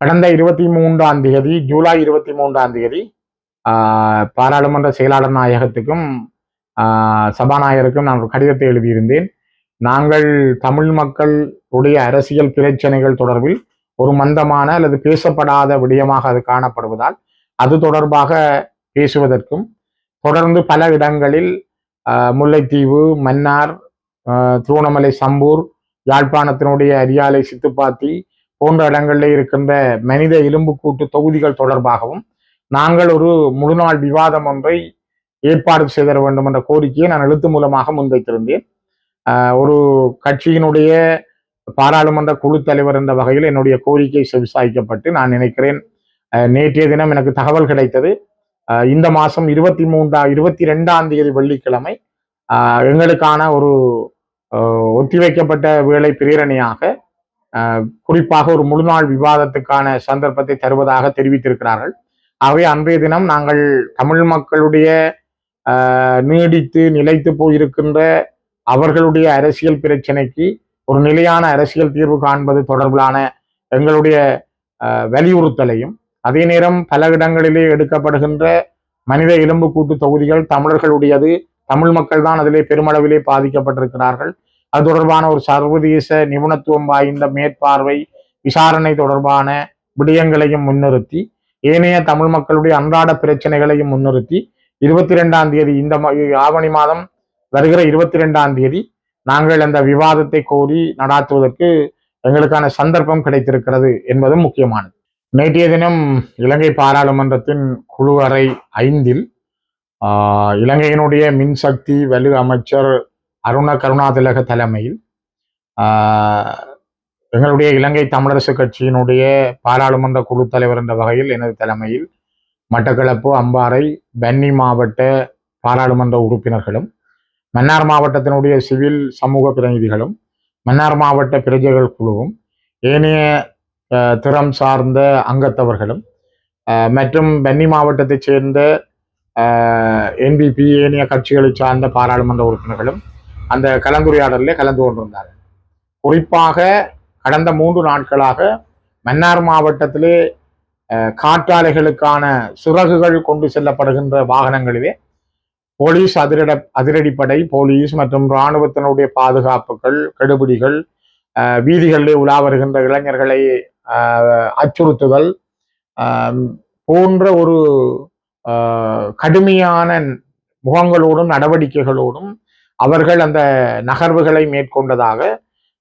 கடந்த இருபத்தி மூன்றாம் தேதி ஜூலை இருபத்தி மூன்றாம் தேதி பாராளுமன்ற செயலாளர் நாயகத்துக்கும் சபாநாயகருக்கும் நான் ஒரு கடிதத்தை எழுதியிருந்தேன். நாங்கள் தமிழ் மக்களுடைய அரசியல் பிரச்சனைகள் தொடர்பில் ஒரு மந்தமான அல்லது பேசப்படாத விடயமாக அது காணப்படுவதால் அது தொடர்பாக பேசுவதற்கும் தொடர்ந்து பல இடங்களில் முல்லைத்தீவு மன்னார் திருவண்ணாமலை சம்பூர் யாழ்ப்பாணத்தினுடைய அரியாலை சித்துப்பாத்தி போன்ற இடங்களில் இருக்கின்ற மனித எலும்புக்கூட்டு தொகுதிகள் தொடர்பாகவும் நாங்கள் ஒரு முழுநாள் விவாதம் ஒன்றை ஏற்பாடு செய்தர வேண்டும் என்ற கோரிக்கையை நான் எழுத்து மூலமாக முன்வைத்திருந்தேன். ஒரு கட்சியினுடைய பாராளுமன்ற குழு தலைவர் என்ற வகையில் என்னுடைய கோரிக்கை செவிசாய்க்கப்பட்டு நான் நினைக்கிறேன் நேற்றைய தினம் எனக்கு தகவல் கிடைத்தது. இந்த மாதம் இருபத்தி மூன்றா இருபத்தி ரெண்டாம் தேதி வெள்ளிக்கிழமை எங்களுக்கான ஒரு ஒத்திவைக்கப்பட்ட வேலை பிரேரணையாக குறிப்பாக ஒரு முழுநாள் விவாதத்துக்கான சந்தர்ப்பத்தை தருவதாக தெரிவித்திருக்கிறார்கள். ஆகவே அன்றைய தினம் நாங்கள் தமிழ் மக்களுடைய நீடித்து நிலைத்து போயிருக்கின்ற அவர்களுடைய அரசியல் பிரச்சனைக்கு ஒரு நிலையான அரசியல் தீர்வு காண்பது தொடர்பிலான எங்களுடைய வலியுறுத்தலையும் அதே நேரம் பல இடங்களிலே எடுக்கப்படுகின்ற மனித எலும்புக்கூட்டு தொகுதிகள் தமிழர்களுடையது தமிழ் மக்கள் தான் அதிலே பெருமளவிலே பாதிக்கப்பட்டிருக்கிறார்கள். அது தொடர்பான ஒரு சர்வதேச நிபுணத்துவம் வாய்ந்த மேற்பார்வை விசாரணை தொடர்பான விடயங்களையும் முன்னிறுத்தி ஏனைய தமிழ் மக்களுடைய அன்றாட பிரச்சனைகளையும் முன்னிறுத்தி இருபத்தி ரெண்டாம் தேதி இந்த ஆவணி மாதம் வருகிற இருபத்தி ரெண்டாம் தேதி நாங்கள் அந்த விவாதத்தை கோரி நடாத்துவதற்கு எங்களுக்கான சந்தர்ப்பம் கிடைத்திருக்கிறது என்பதும் முக்கியமானது. நேற்றைய தினம் இலங்கை பாராளுமன்றத்தின் குழு அறை ஐந்தில் ஆஹ், இலங்கையினுடைய மின்சக்தி வலு அமைச்சர் அருண கருணாதிலக தலைமையில் எங்களுடைய இலங்கை தமிழரசு கட்சியினுடைய பாராளுமன்ற குழு தலைவர் என்ற வகையில் எனது தலைமையில் மட்டக்களப்பு அம்பாறை பன்னி மாவட்ட பாராளுமன்ற உறுப்பினர்களும் மன்னார் மாவட்டத்தினுடைய சிவில் சமூக பிரதிநிதிகளும் மன்னார் மாவட்ட பிரஜைகள் குழுவும் ஏனைய திறம் சார்ந்த அங்கத்தவர்களும் மற்றும் பன்னி மாவட்டத்தைச் சேர்ந்த என்பிபி ஏனைய கட்சிகளை சார்ந்த பாராளுமன்ற உறுப்பினர்களும் அந்த கலந்துரையாடலில் கலந்து கொண்டிருந்தார்கள் குறிப்பாக கடந்த மூன்று நாட்களாக மன்னார் மாவட்டத்திலே காற்றாலைகளுக்கான சுரகுகள் கொண்டு செல்லப்படுகின்ற வாகனங்களிலே போலீஸ் அதிரட அதிரடிப்படை போலீஸ் மற்றும் இராணுவத்தினுடைய பாதுகாப்புகள் கெடுபிடிகள் வீதிகளிலே உலா வருகின்ற இளைஞர்களை அச்சுறுத்துதல் போன்ற ஒரு கடுமையான முகங்களோடும் நடவடிக்கைகளோடும் அவர்கள் அந்த நகர்வுகளை மேற்கொண்டதாக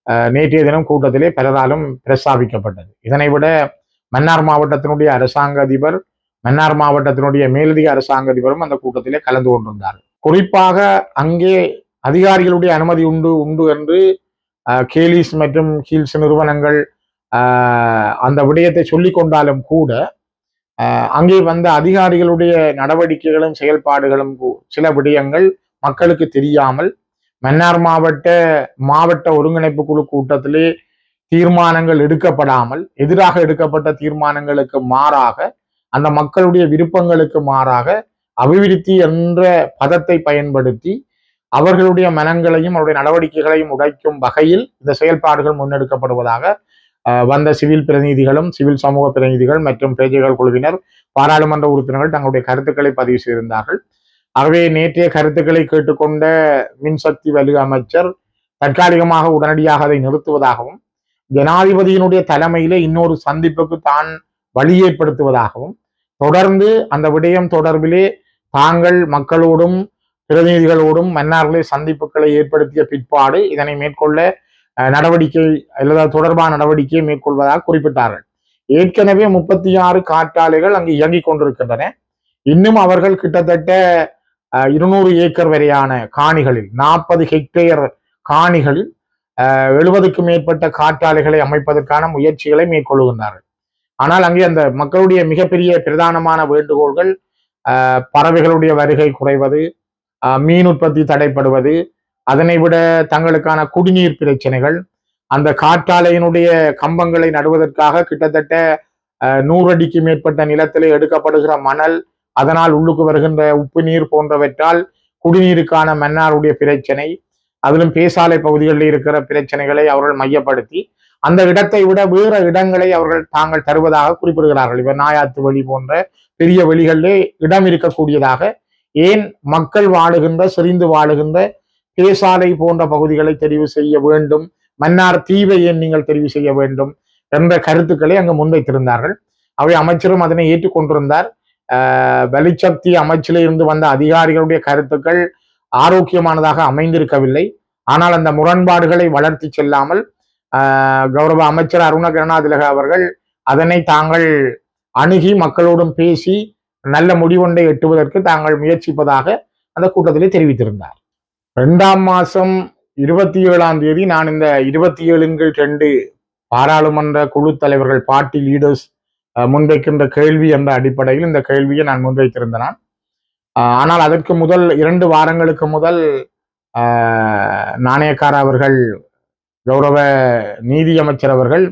அஹ், நேற்றைய தினம் கூட்டத்திலே பலராலும் பிரஸ்தாபிக்கப்பட்டது. இதனை விட மன்னார் மாவட்டத்தினுடைய அரசாங்க அதிபர் மன்னார் மாவட்டத்தினுடைய மேலதிக அரசாங்க அதிபரும் அந்த கூட்டத்திலே கலந்து கொண்டிருந்தார் குறிப்பாக அங்கே அதிகாரிகளுடைய அனுமதி உண்டு உண்டு என்று கேலிஸ் மற்றும் ஹீல்ஸ் நிறுவனங்கள் அந்த விடயத்தை சொல்லிக் கொண்டாலும் கூட அங்கே வந்த அதிகாரிகளுடைய நடவடிக்கைகளும் செயல்பாடுகளும் சில விடயங்கள் மக்களுக்கு தெரியாமல் மன்னார் மாவட்ட மாவட்ட ஒருங்கிணைப்பு குழு கூட்டத்திலே தீர்மானங்கள் எடுக்கப்படாமல் எதிராக எடுக்கப்பட்ட தீர்மானங்களுக்கு மாறாக அந்த மக்களுடைய விருப்பங்களுக்கு மாறாக அபிவிருத்தி என்ற பதத்தை பயன்படுத்தி அவர்களுடைய மனங்களையும் அவருடைய நடவடிக்கைகளையும் உடைக்கும் வகையில் இந்த செயல்பாடுகள் முன்னெடுக்கப்படுவதாக அஹ், வந்த சிவில் பிரதிநிதிகளும் சிவில் சமூக பிரதிநிதிகள் மற்றும் பிரஜைகள் குழுவினர் பாராளுமன்ற உறுப்பினர்கள் தங்களுடைய கருத்துக்களை பதிவு செய்திருந்தார்கள். ஆகவே நேற்றைய கருத்துக்களை கேட்டுக்கொண்ட மின்சக்தி வலு அமைச்சர் தற்காலிகமாக உடனடியாக அதை நிறுத்துவதாகவும் ஜனாதிபதியினுடைய தலைமையிலே இன்னொரு சந்திப்புக்கு தான் வழி ஏற்படுத்துவதாகவும் தொடர்ந்து அந்த விடயம் தொடர்பிலே தாங்கள் மக்களோடும் பிரதிநிதிகளோடும் மன்னார்களே சந்திப்புகளை ஏற்படுத்திய பிற்பாடு இதனை மேற்கொள்ள அஹ், நடவடிக்கை அல்லது தொடர்பான நடவடிக்கையை மேற்கொள்வதாக குறிப்பிட்டார்கள். ஏற்கனவே முப்பத்தி ஆறு காற்றாலைகள் அங்கு இயங்கிக் கொண்டிருக்கின்றன. இன்னும் அவர்கள் கிட்டத்தட்ட இருநூறு ஏக்கர் வரையான காணிகளில் நாற்பது ஹெக்டேர் காணிகளில் எழுபதுக்கும் மேற்பட்ட காற்றாலைகளை அமைப்பதற்கான முயற்சிகளை மேற்கொள்கின்றார்கள். ஆனால் அங்கே அந்த மக்களுடைய மிகப்பெரிய பிரதானமான வேண்டுகோள்கள் பறவைகளுடைய வருகை குறைவது மீன் உற்பத்தி தடைப்படுவது அதனை விட தங்களுக்கான குடிநீர் பிரச்சனைகள் அந்த காற்றாலையினுடைய கம்பங்களை நடுவதற்காக கிட்டத்தட்ட நூறு அடிக்கு மேற்பட்ட நிலத்திலே எடுக்கப்படுகிற மணல் அதனால் உள்ளுக்கு வருகின்ற உப்பு நீர் போன்றவற்றால் குடிநீருக்கான மன்னாருடைய பிரச்சனை அதிலும் பேசாலை பகுதிகளில் இருக்கிற பிரச்சனைகளை அவர்கள் மையப்படுத்தி அந்த இடத்தை விட வேற இடங்களை அவர்கள் தாங்கள் தருவதாக குறிப்பிடுகிறார்கள். இவர் நாயாத்து வழி போன்ற பெரிய வழிகளிலே இடம் இருக்கக்கூடியதாக ஏன் மக்கள் வாழுகின்ற செறிந்து வாழுகின்ற பேசாலை போன்ற பகுதிகளை தெரிவு செய்ய வேண்டும் மன்னார் தீவை ஏன் நீங்கள் தெரிவு செய்ய வேண்டும் என்ற கருத்துக்களை அங்கு முன்வைத்திருந்தார்கள். அவை அமைச்சரும் அதனை ஏற்றுக்கொண்டிருந்தார். வெளிச்சக்தி அமைச்சில் இருந்து வந்த அதிகாரிகளுடைய கருத்துக்கள் ஆரோக்கியமானதாக அமைந்திருக்கவில்லை. ஆனால் அந்த முரண்பாடுகளை வளர்த்தி செல்லாமல் ஆஹ் கௌரவ அமைச்சர் அருண கருணாதிலக அவர்கள் அதனை தாங்கள் அணுகி மக்களோடும் பேசி நல்ல முடிவொன்றை எட்டுவதற்கு தாங்கள் முயற்சிப்பதாக அந்த கூட்டத்திலே தெரிவித்திருந்தார். ரெண்டாம் மாசம் இருபத்தி ஏழாம் தேதி நான் இந்த இருபத்தி ஏழுங்கள் ரெண்டு பாராளுமன்ற குழு தலைவர்கள் பார்ட்டி லீடர்ஸ் முன்வைக்கின்ற கேள்வி என்ற அடிப்படையில் இந்த கேள்வியை நான் முன்வைத்திருந்தேன் ஆனால் அதற்கு முதல் இரண்டு வாரங்களுக்கு முதல் ஆஹ் நாணயக்கார அவர்கள் கௌரவ நீதியமைச்சர் அவர்கள்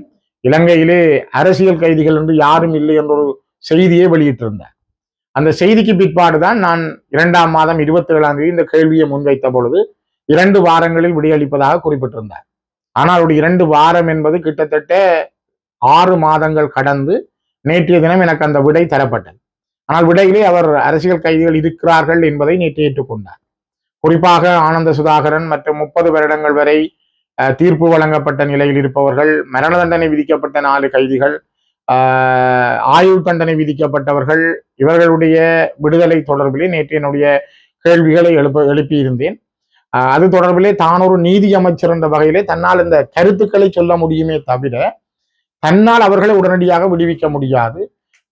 இலங்கையிலே அரசியல் கைதிகள் என்று யாரும் இல்லை என்ற ஒரு செய்தியை வெளியிட்டிருந்தார். அந்த செய்திக்கு பிற்பாடுதான் நான் இரண்டாம் மாதம் இருபத்தி ஏழாம் தேதி இந்த கேள்வியை முன்வைத்த பொழுது இரண்டு வாரங்களில் விடையளிப்பதாக குறிப்பிட்டிருந்தார். ஆனால் ஒரு இரண்டு வாரம் என்பது கிட்டத்தட்ட ஆறு மாதங்கள் கடந்து நேற்றைய தினம் எனக்கு அந்த விடை தரப்பட்டது. ஆனால் விடையிலே அவர் அரசியல் கைதிகள் இருக்கிறார்கள் என்பதை நேற்று ஏற்றுக்கொண்டார். குறிப்பாக ஆனந்த சுதாகரன் மற்றும் முப்பது வருடங்கள் வரை அஹ், தீர்ப்பு வழங்கப்பட்ட நிலையில் இருப்பவர்கள் மரண தண்டனை விதிக்கப்பட்ட நாலு கைதிகள் ஆஹ், ஆயுள் தண்டனை விதிக்கப்பட்டவர்கள் இவர்களுடைய விடுதலை தொடர்பிலே நேற்று என்னுடைய கேள்விகளை எழுப்ப எழுப்பியிருந்தேன். ஆஹ், அது தொடர்பிலே தான் ஒரு நீதி அமைச்சர் என்ற வகையிலே தன்னால் இந்த கருத்துக்களை சொல்ல முடியுமே தவிர தன்னால் அவர்களை உடனடியாக விடுவிக்க முடியாது.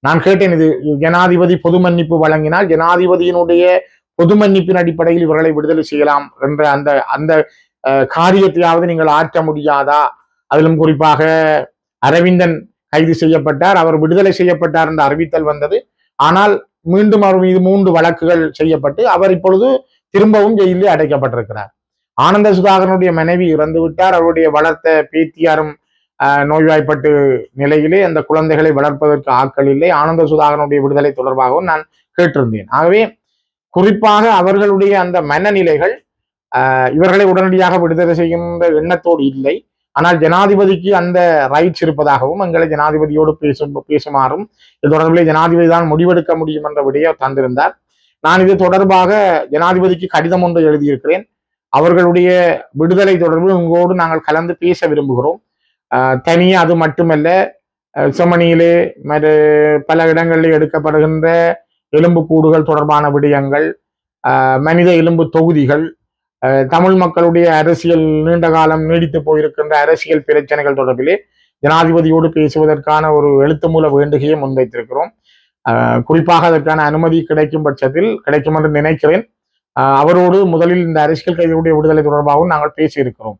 நான் கேட்டேன் இது ஜனாதிபதி பொது மன்னிப்பு வழங்கினால் ஜனாதிபதியினுடைய பொது மன்னிப்பின் அடிப்படையில் இவர்களை விடுதலை செய்யலாம் என்ற அந்த அந்த காரியத்தையாவது நீங்கள் ஆற்ற முடியாதா? அதிலும் குறிப்பாக அரவிந்தன் கைது செய்யப்பட்டார் அவர் விடுதலை செய்யப்பட்டார் என்ற அறிவித்தல் வந்தது. ஆனால் மீண்டும் அவர் மீது மூன்று வழக்குகள் செய்யப்பட்டு அவர் இப்பொழுது திரும்பவும் ஜெயிலில் அடைக்கப்பட்டிருக்கிறார். ஆனந்த சுதாகரனுடைய மனைவி இறந்து விட்டார் அவருடைய வளர்த்த பேத்தியாரும் நோய்வாய்ப்பட்டு நிலையிலே அந்த குழந்தைகளை வளர்ப்பதற்கு ஆட்கள் இல்லை. ஆனந்த சுதாகரனுடைய விடுதலை தொடர்பாகவும் நான் கேட்டிருந்தேன். ஆகவே குறிப்பாக அவர்களுடைய அந்த மனநிலைகள் ஆஹ், இவர்களை உடனடியாக விடுதலை செய்கின்ற எண்ணத்தோடு இல்லை. ஆனால் ஜனாதிபதிக்கு அந்த ரைட்ஸ் இருப்பதாகவும் எங்களை ஜனாதிபதியோடு பேசும் பேசுமாறும் இது தொடர்பில் ஜனாதிபதி தான் முடிவெடுக்க முடியும் என்ற விடையை தந்திருந்தார். நான் இது தொடர்பாக ஜனாதிபதிக்கு கடிதம் ஒன்று எழுதியிருக்கிறேன். அவர்களுடைய விடுதலை தொடர்பு உங்களோடு நாங்கள் கலந்து பேச விரும்புகிறோம். தனியாக அது மட்டுமல்ல அஹ் செம்மணியிலே மறு பல இடங்களில் எடுக்கப்படுகின்ற எலும்பு கூடுகள் தொடர்பான விடயங்கள் மனித எலும்பு தொகுதிகள் தமிழ் மக்களுடைய அரசியல் நீண்ட காலம் நீடித்து போயிருக்கின்ற அரசியல் பிரச்சனைகள் தொடர்பிலே ஜனாதிபதியோடு பேசுவதற்கான ஒரு எழுத்து மூல வேண்டுகையை முன்வைத்திருக்கிறோம். குறிப்பாக அதற்கான அனுமதி கிடைக்கும் பட்சத்தில் கிடைக்கும் என்று நினைக்கிறேன் அவரோடு முதலில் இந்த அரசியல் கைதிகளுடைய விடுதலை தொடர்பாகவும் நாங்கள் பேசியிருக்கிறோம்.